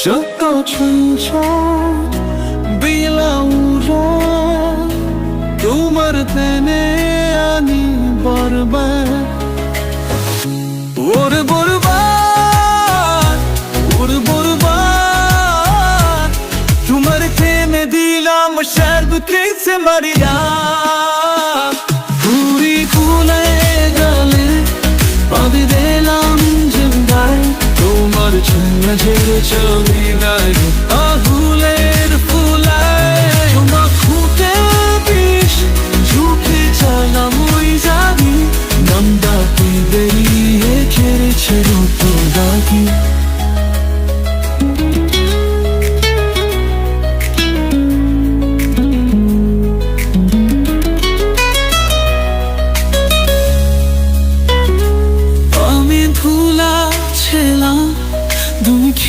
সকাল চঞ্চল বিলাউরা তোমার তেনে আনি বারবার quem se marear.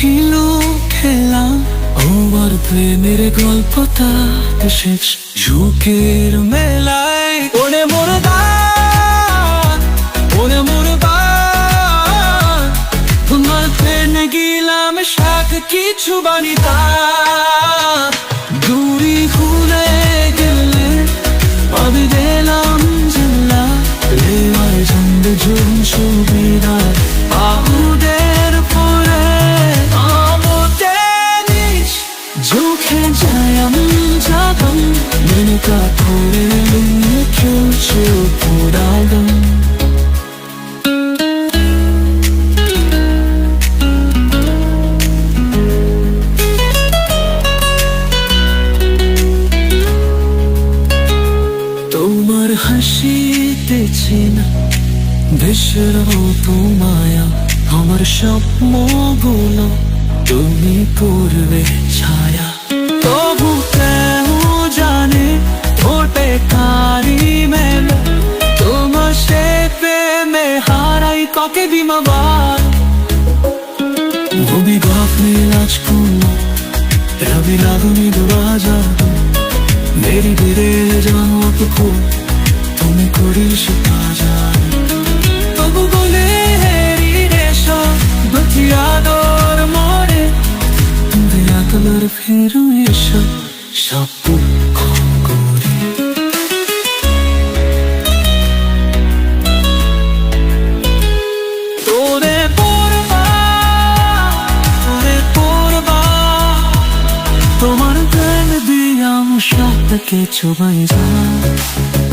তুমি খিলো। আমার প্রেমের গল্পটা শেষ। ঝুঁকের মেলায় ওরে মোর দান, ওরে মোর বান। তোমার প্রেমে গেলাম শাক কিছু বানিতা দূরি ঘুরে গেলে আমি দিলাম জিল্লা রেওয়ার ঝন্ড ঝুম সুবিধার নিজ চোখে যায় আমি জাগাম মেনুকা করে লুয়ে তোমার হাসিতেছে না দেশের মতো মায়া, আমার স্বপ্নগুলো। তুমি পূর্বে ছায়া, তবু কেউ জানে ওটে কারি মেল? তোমার সে প্রেমে হারাই ককে বিমাবার ভূমি গফলে রাজকুন রবি লাগুনি দুরাজা মেরি বিরে জানো তো তুমি করিল সে কাজা তবু বলে হেরি রেশা বতিয়ানো তোমার প্রেম দিয়াম সব কিছু বাইজা